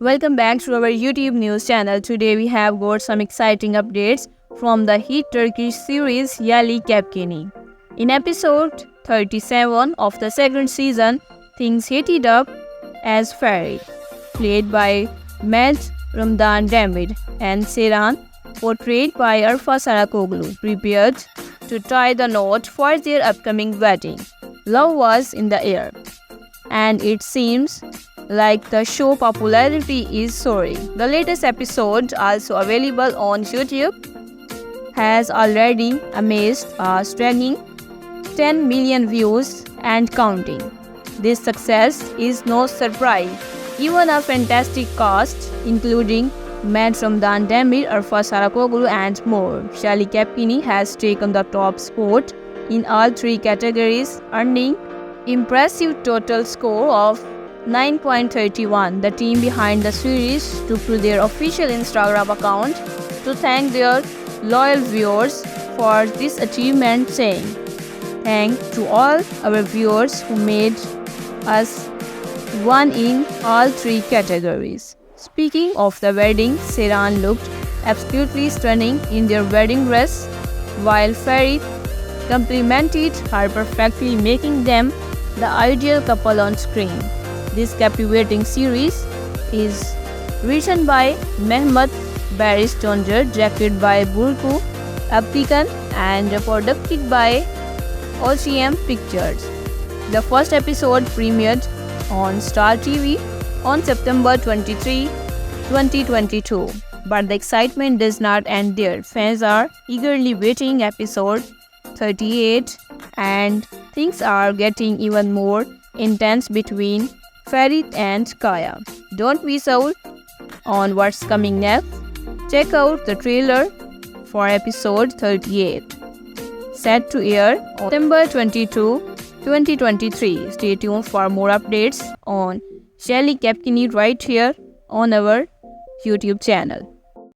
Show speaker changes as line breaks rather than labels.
Welcome back to our YouTube news channel. Today we have got some exciting updates from the hit Turkish series Yali Kapkini. In episode 37 of the second season, things heated up as Farid, played by Matt Ramdan Demir, and Seran, portrayed by Arfa Sarakoglu, prepared to tie the knot for their upcoming wedding. Love was in the air, and it seems like the show popularity is soaring. The latest episode, also available on YouTube, has already amassed a uh, staggering 10 million views and counting. This success is no surprise. Even a fantastic cast, including Matt Ramdan Demir, Arfa Sarakoglu, and more. Shali Kapkini has taken the top spot in all three categories, earning impressive total score of 9.31. The team behind the series took to their official Instagram account to thank their loyal viewers for this achievement, saying, Thank to all our viewers who made us one in all three categories. Speaking of the wedding, Seran looked absolutely stunning in their wedding dress, while Farid complimented her perfectly, making them the ideal couple on screen. This captivating series is written by Mehmet Baris Tonjar, directed by Burku Aptikan, and produced by OCM Pictures. The first episode premiered on Star TV on September 23, 2022. But the excitement does not end there. Fans are eagerly waiting episode 38 and things are getting even more intense between Farid and Kaya. Don't miss out on what's coming next. Check out the trailer for episode 38. Set to air September 22, 2023. Stay tuned for more updates on Shelly Kapkini right here on our YouTube channel.